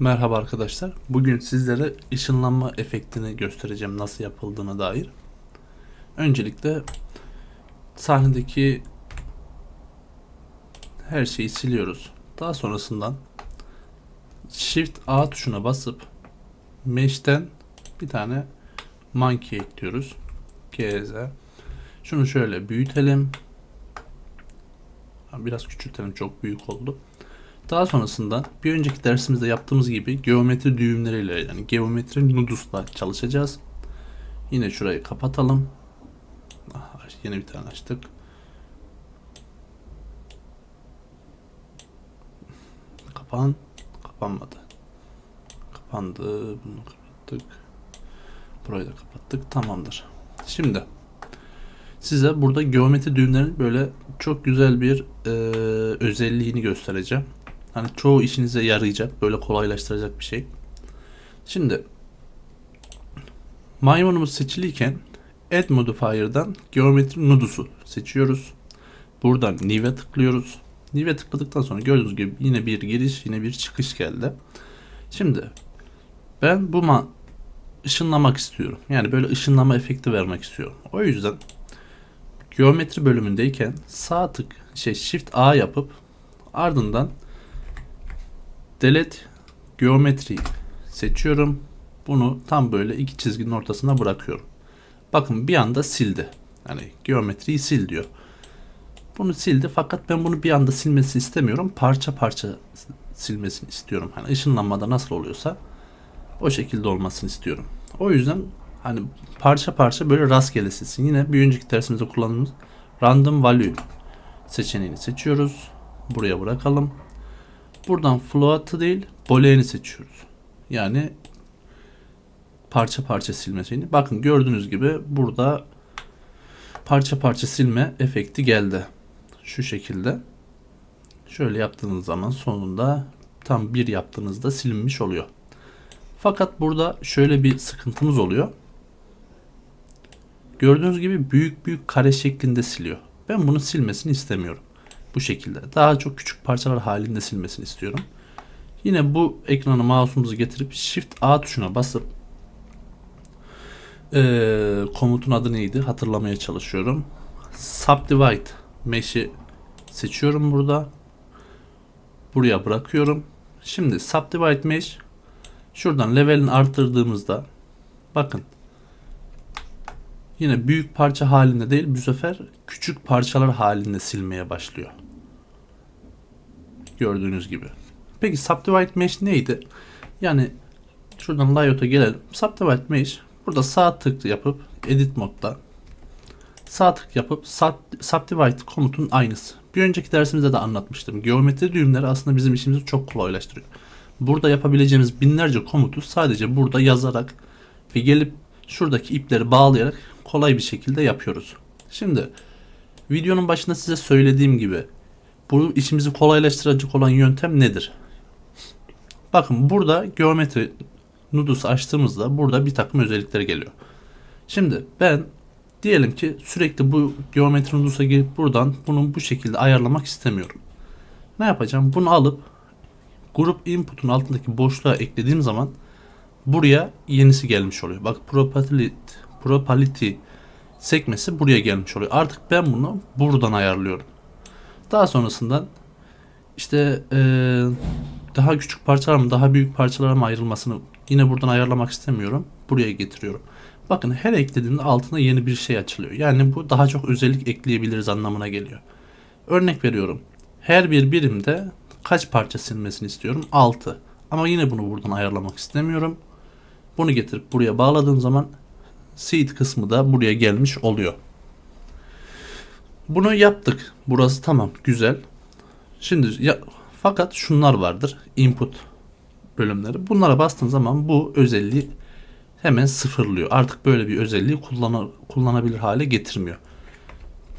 Merhaba arkadaşlar. Bugün sizlere ışınlanma efektini göstereceğim nasıl yapıldığına dair. Öncelikle sahnedeki her şeyi siliyoruz. Daha sonrasından Shift A tuşuna basıp Mesh'ten bir tane monkey ekliyoruz. GZ. Şunu şöyle büyütelim. Biraz küçültelim çok büyük oldu. Daha sonrasında bir önceki dersimizde yaptığımız gibi geometri düğümleriyle yani geometri nudusla çalışacağız. Yine şurayı kapatalım. Ah, yeni bir tane açtık. Kapan. Kapanmadı. Kapandı. Bunu kapattık. Burayı da kapattık. Tamamdır. Şimdi size burada geometri düğümlerin böyle çok güzel bir e, özelliğini göstereceğim. Hani çoğu işinize yarayacak, böyle kolaylaştıracak bir şey. Şimdi maymunumuz seçiliyken Add Modifier'dan Geometri Nudus'u seçiyoruz. Buradan New'e tıklıyoruz. New'e tıkladıktan sonra gördüğünüz gibi yine bir giriş, yine bir çıkış geldi. Şimdi ben bu ma ışınlamak istiyorum. Yani böyle ışınlama efekti vermek istiyorum. O yüzden geometri bölümündeyken sağ tık şey shift A yapıp ardından delete geometri seçiyorum. Bunu tam böyle iki çizginin ortasına bırakıyorum. Bakın bir anda sildi. Yani geometriyi sil diyor. Bunu sildi fakat ben bunu bir anda silmesini istemiyorum. Parça parça silmesini istiyorum. Hani ışınlanmada nasıl oluyorsa o şekilde olmasını istiyorum. O yüzden hani parça parça böyle rastgele silsin. Yine bir önceki dersimizde kullandığımız random value seçeneğini seçiyoruz. Buraya bırakalım. Buradan float'ı değil boolean'i seçiyoruz. Yani parça parça silme şeyini. Bakın gördüğünüz gibi burada parça parça silme efekti geldi. Şu şekilde. Şöyle yaptığınız zaman sonunda tam bir yaptığınızda silinmiş oluyor. Fakat burada şöyle bir sıkıntımız oluyor. Gördüğünüz gibi büyük büyük kare şeklinde siliyor. Ben bunu silmesini istemiyorum. Bu şekilde. Daha çok küçük parçalar halinde silmesini istiyorum. Yine bu ekranı mouse'umuzu getirip Shift A tuşuna basıp ee, komutun adı neydi hatırlamaya çalışıyorum. Subdivide mesh'i seçiyorum burada. Buraya bırakıyorum. Şimdi Subdivide mesh şuradan level'ini arttırdığımızda bakın yine büyük parça halinde değil bu sefer küçük parçalar halinde silmeye başlıyor. Gördüğünüz gibi. Peki Subdivide Mesh neydi? Yani şuradan layout'a gelelim. Subdivide Mesh burada sağ tık yapıp edit modda sağ tık yapıp Subdivide komutun aynısı. Bir önceki dersimizde de anlatmıştım. Geometri düğümleri aslında bizim işimizi çok kolaylaştırıyor. Burada yapabileceğimiz binlerce komutu sadece burada yazarak ve gelip şuradaki ipleri bağlayarak kolay bir şekilde yapıyoruz. Şimdi videonun başında size söylediğim gibi bu işimizi kolaylaştıracak olan yöntem nedir? Bakın burada geometri nudus açtığımızda burada bir takım özellikler geliyor. Şimdi ben diyelim ki sürekli bu geometri nudusa girip buradan bunu bu şekilde ayarlamak istemiyorum. Ne yapacağım? Bunu alıp grup input'un altındaki boşluğa eklediğim zaman buraya yenisi gelmiş oluyor. Bak property, property sekmesi buraya gelmiş oluyor. Artık ben bunu buradan ayarlıyorum. Daha sonrasında işte ee, daha küçük parçalar mı daha büyük parçalara mı ayrılmasını yine buradan ayarlamak istemiyorum. Buraya getiriyorum. Bakın her eklediğimde altına yeni bir şey açılıyor. Yani bu daha çok özellik ekleyebiliriz anlamına geliyor. Örnek veriyorum. Her bir birimde kaç parça silmesini istiyorum? 6. Ama yine bunu buradan ayarlamak istemiyorum. Bunu getirip buraya bağladığım zaman seed kısmı da buraya gelmiş oluyor. Bunu yaptık. Burası tamam. Güzel. Şimdi ya, fakat şunlar vardır. Input bölümleri. Bunlara bastığın zaman bu özelliği hemen sıfırlıyor. Artık böyle bir özelliği kullanır, kullanabilir hale getirmiyor.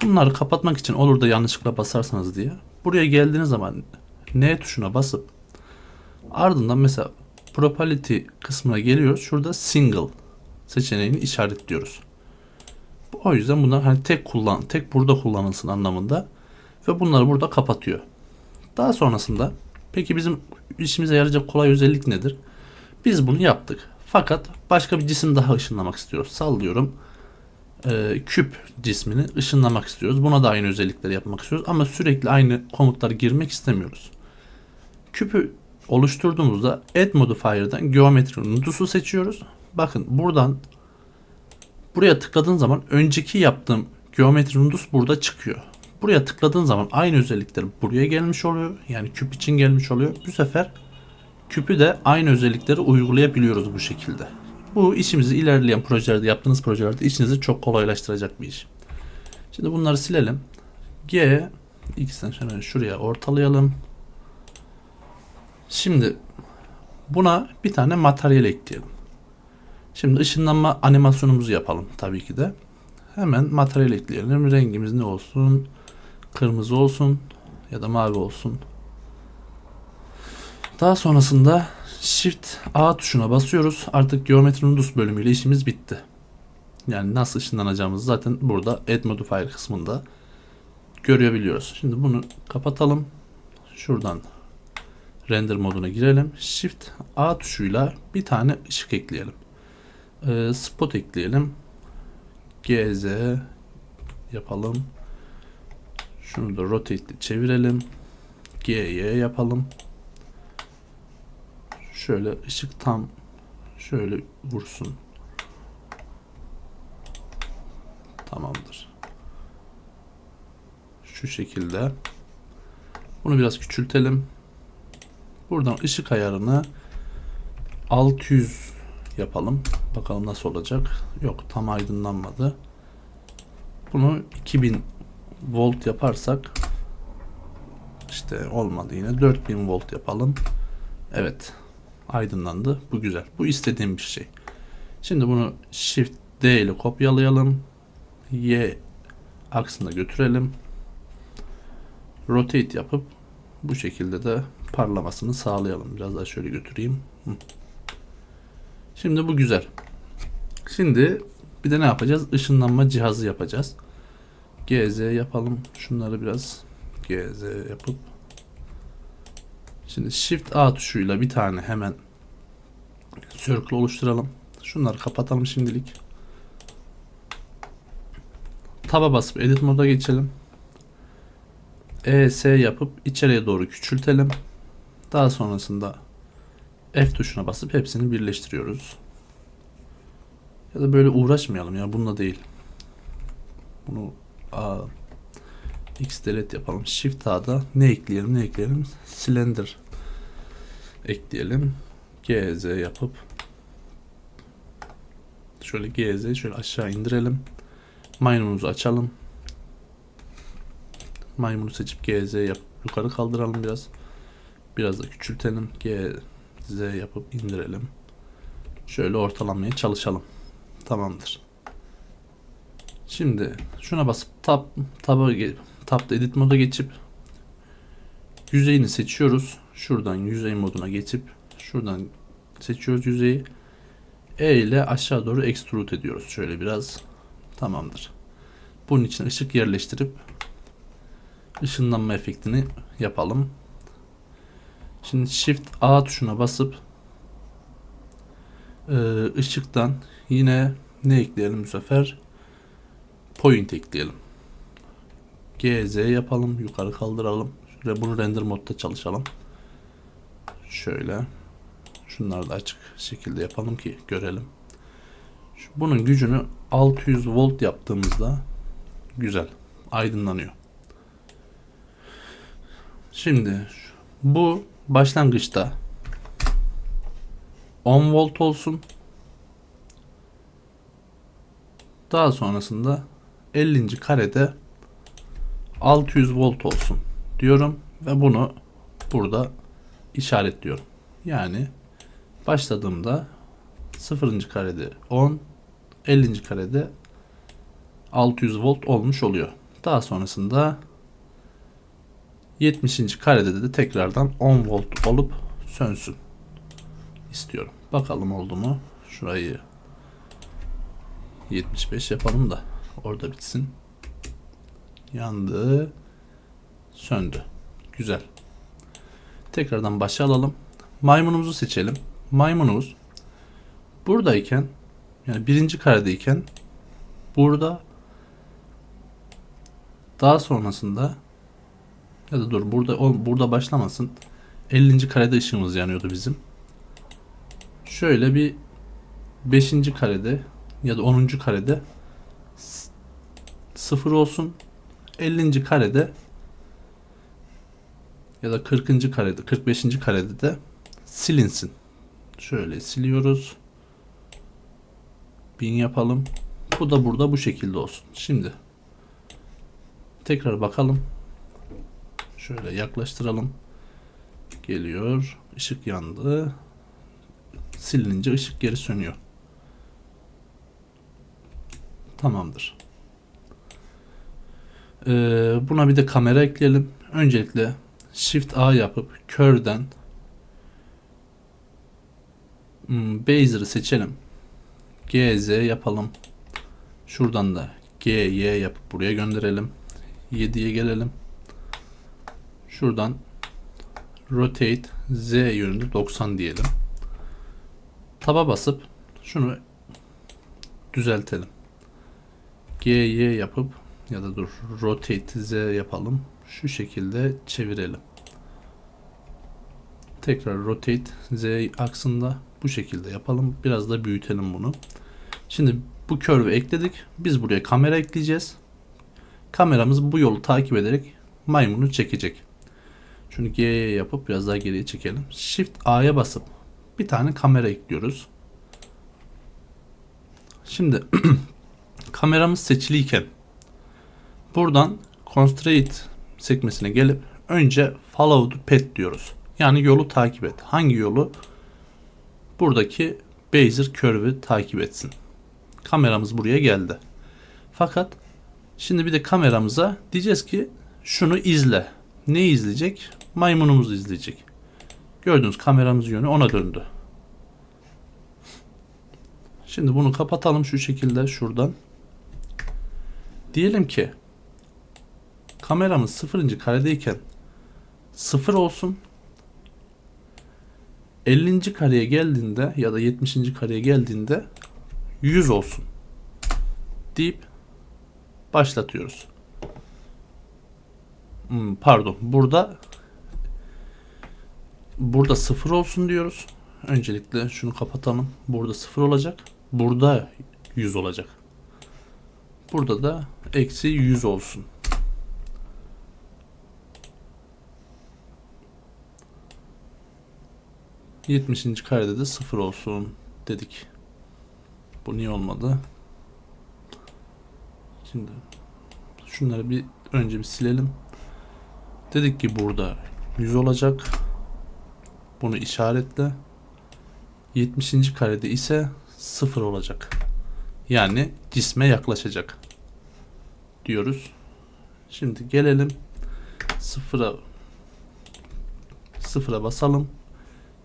Bunları kapatmak için olur da yanlışlıkla basarsanız diye. Buraya geldiğiniz zaman N tuşuna basıp ardından mesela Property kısmına geliyoruz. Şurada single seçeneğini işaretliyoruz. O yüzden bunlar hani tek kullan, tek burada kullanılsın anlamında ve bunları burada kapatıyor. Daha sonrasında Peki bizim işimize yarayacak kolay özellik nedir? Biz bunu yaptık. Fakat başka bir cisim daha ışınlamak istiyoruz. Sallıyorum. Ee, küp cismini ışınlamak istiyoruz. Buna da aynı özellikleri yapmak istiyoruz. Ama sürekli aynı komutları girmek istemiyoruz. Küpü oluşturduğumuzda Add Modifier'dan Geometry Nudus'u seçiyoruz. Bakın buradan buraya tıkladığın zaman önceki yaptığım Geometry Nudus burada çıkıyor. Buraya tıkladığın zaman aynı özellikler buraya gelmiş oluyor. Yani küp için gelmiş oluyor. Bu sefer küpü de aynı özellikleri uygulayabiliyoruz bu şekilde. Bu işimizi ilerleyen projelerde, yaptığınız projelerde işinizi çok kolaylaştıracak bir iş. Şimdi bunları silelim. G X'ten şöyle şuraya ortalayalım. Şimdi buna bir tane materyal ekleyelim. Şimdi ışınlanma animasyonumuzu yapalım tabii ki de. Hemen materyal ekleyelim. Rengimiz ne olsun? Kırmızı olsun ya da mavi olsun. Daha sonrasında Shift A tuşuna basıyoruz. Artık Geometry Nudus bölümüyle işimiz bitti. Yani nasıl ışınlanacağımızı zaten burada Add Modifier kısmında görebiliyoruz. Şimdi bunu kapatalım. Şuradan render moduna girelim. Shift A tuşuyla bir tane ışık ekleyelim. Ee, spot ekleyelim. GZ yapalım. Şunu da rotate çevirelim. GY yapalım. Şöyle ışık tam şöyle vursun. Tamamdır. Şu şekilde. Bunu biraz küçültelim. Buradan ışık ayarını 600 yapalım. Bakalım nasıl olacak. Yok tam aydınlanmadı. Bunu 2000 volt yaparsak işte olmadı yine 4000 volt yapalım. Evet aydınlandı. Bu güzel. Bu istediğim bir şey. Şimdi bunu Shift D ile kopyalayalım. Y aksına götürelim. Rotate yapıp bu şekilde de parlamasını sağlayalım. Biraz daha şöyle götüreyim. Hı. Şimdi bu güzel. Şimdi bir de ne yapacağız? Işınlanma cihazı yapacağız. GZ yapalım. Şunları biraz GZ yapıp Şimdi Shift A tuşuyla bir tane hemen circle oluşturalım. Şunları kapatalım şimdilik. Taba basıp edit moda geçelim. ES yapıp içeriye doğru küçültelim. Daha sonrasında F tuşuna basıp hepsini birleştiriyoruz. Ya da böyle uğraşmayalım ya bununla değil. Bunu A, X delete yapalım. Shift A'da ne ekleyelim ne ekleyelim? Cylinder ekleyelim. GZ yapıp şöyle GZ şöyle aşağı indirelim. Maymunumuzu açalım. Maymunu seçip GZ yapıp yukarı kaldıralım biraz. Biraz da küçültelim. GZ yapıp indirelim. Şöyle ortalamaya çalışalım. Tamamdır. Şimdi şuna basıp tab taba tabda edit moda geçip yüzeyini seçiyoruz. Şuradan yüzey moduna geçip şuradan seçiyoruz yüzeyi. E ile aşağı doğru extrude ediyoruz. Şöyle biraz. Tamamdır. Bunun için ışık yerleştirip ışınlanma efektini yapalım. Şimdi Shift A tuşuna basıp ışıktan yine ne ekleyelim bu sefer? Point ekleyelim. GZ yapalım. Yukarı kaldıralım. Şöyle bunu render modda çalışalım. Şöyle. Şunları da açık şekilde yapalım ki görelim. Bunun gücünü 600 volt yaptığımızda güzel aydınlanıyor. Şimdi bu başlangıçta 10 volt olsun. Daha sonrasında 50. karede 600 volt olsun diyorum ve bunu burada işaretliyorum. Yani başladığımda 0. karede 10, 50. karede 600 volt olmuş oluyor. Daha sonrasında 70. karede de tekrardan 10 volt olup sönsün istiyorum. Bakalım oldu mu? Şurayı 75 yapalım da orada bitsin. Yandı. Söndü. Güzel. Tekrardan başa alalım. Maymunumuzu seçelim. Maymunumuz buradayken yani birinci karedeyken burada daha sonrasında ya da dur burada o, burada başlamasın. 50. karede ışığımız yanıyordu bizim. Şöyle bir 5. karede ya da 10. karede s- sıfır olsun. 50. karede ya da 40. karede 45. karede de silinsin. Şöyle siliyoruz. 1000 yapalım. Bu da burada bu şekilde olsun. Şimdi tekrar bakalım. Şöyle yaklaştıralım. Geliyor. Işık yandı. Silinince ışık geri sönüyor. Tamamdır. Ee, buna bir de kamera ekleyelim. Öncelikle Shift A yapıp körden hmm, seçelim. GZ yapalım. Şuradan da GY yapıp buraya gönderelim. 7'ye gelelim. Şuradan rotate Z yönünde 90 diyelim. Taba basıp şunu düzeltelim. GY yapıp ya da dur rotate Z yapalım. Şu şekilde çevirelim. Tekrar rotate Z aksında bu şekilde yapalım. Biraz da büyütelim bunu. Şimdi bu curve'ü ekledik. Biz buraya kamera ekleyeceğiz. Kameramız bu yolu takip ederek maymunu çekecek. Şunu G'ye yapıp biraz daha geriye çekelim. Shift A'ya basıp bir tane kamera ekliyoruz. Şimdi kameramız seçiliyken buradan Constraint sekmesine gelip önce Follow the Path diyoruz. Yani yolu takip et. Hangi yolu? Buradaki Bezier Curve'ü takip etsin. Kameramız buraya geldi. Fakat şimdi bir de kameramıza diyeceğiz ki şunu izle. Ne izleyecek? Maymunumuzu izleyecek. Gördüğünüz kameramız yönü ona döndü. Şimdi bunu kapatalım şu şekilde şuradan. Diyelim ki kameramız sıfırıncı karedeyken sıfır olsun. 50. kareye geldiğinde ya da 70. kareye geldiğinde 100 olsun deyip başlatıyoruz. Hmm, pardon burada burada sıfır olsun diyoruz. Öncelikle şunu kapatalım. Burada sıfır olacak. Burada 100 olacak. Burada da eksi 100 olsun. Yetmişinci karede de sıfır olsun dedik. Bu niye olmadı? Şimdi şunları bir önce bir silelim. Dedik ki burada 100 olacak. Bunu işaretle. 70. karede ise 0 olacak. Yani cisme yaklaşacak. Diyoruz. Şimdi gelelim sıfıra sıfıra basalım.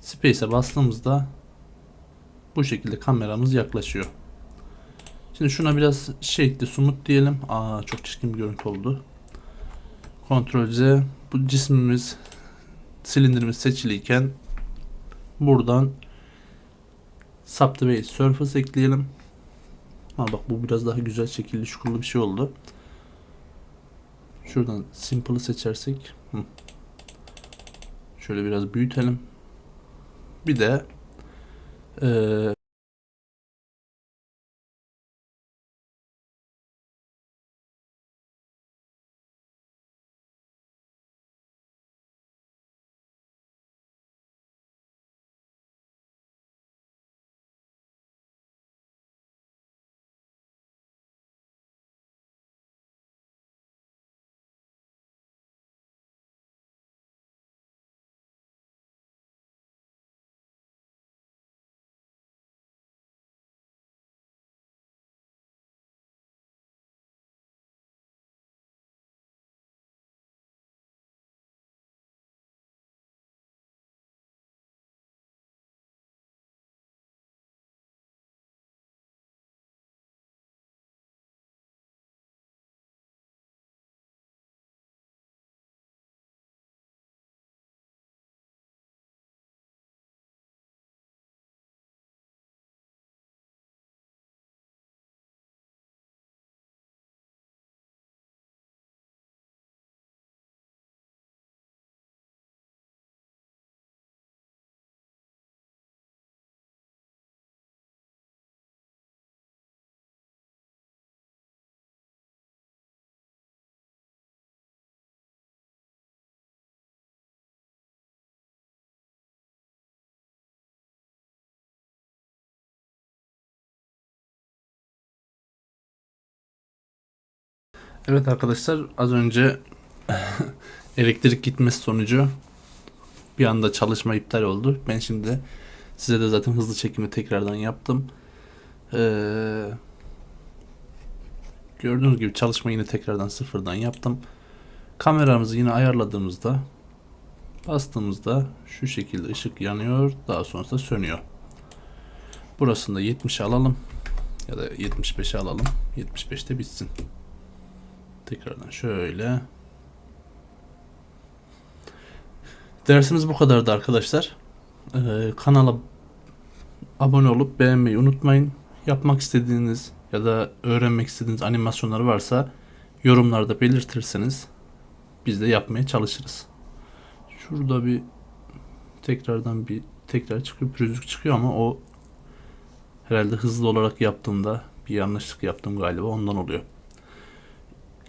Space'e bastığımızda bu şekilde kameramız yaklaşıyor. Şimdi şuna biraz şekli sumut diyelim. Aa çok çirkin bir görüntü oldu. Ctrl. Bu cismimiz silindirimiz seçiliyken buradan Subdivide Surface ekleyelim. Ha bak bu biraz daha güzel şekilli şukurlu bir şey oldu. Şuradan Simple'ı seçersek hı. şöyle biraz büyütelim. Bir de eee Evet arkadaşlar az önce elektrik gitmesi sonucu bir anda çalışma iptal oldu. Ben şimdi size de zaten hızlı çekimi tekrardan yaptım. Ee, gördüğünüz gibi çalışma yine tekrardan sıfırdan yaptım. Kameramızı yine ayarladığımızda bastığımızda şu şekilde ışık yanıyor. Daha sonrasında sönüyor. Burasını da 70'e alalım. Ya da 75'e alalım. 75'te bitsin. Tekrardan şöyle. Dersimiz bu kadardı arkadaşlar. Ee, kanala abone olup beğenmeyi unutmayın. Yapmak istediğiniz ya da öğrenmek istediğiniz animasyonlar varsa yorumlarda belirtirseniz biz de yapmaya çalışırız. Şurada bir tekrardan bir tekrar çıkıyor pürüzlük çıkıyor ama o herhalde hızlı olarak yaptığımda bir yanlışlık yaptım galiba ondan oluyor.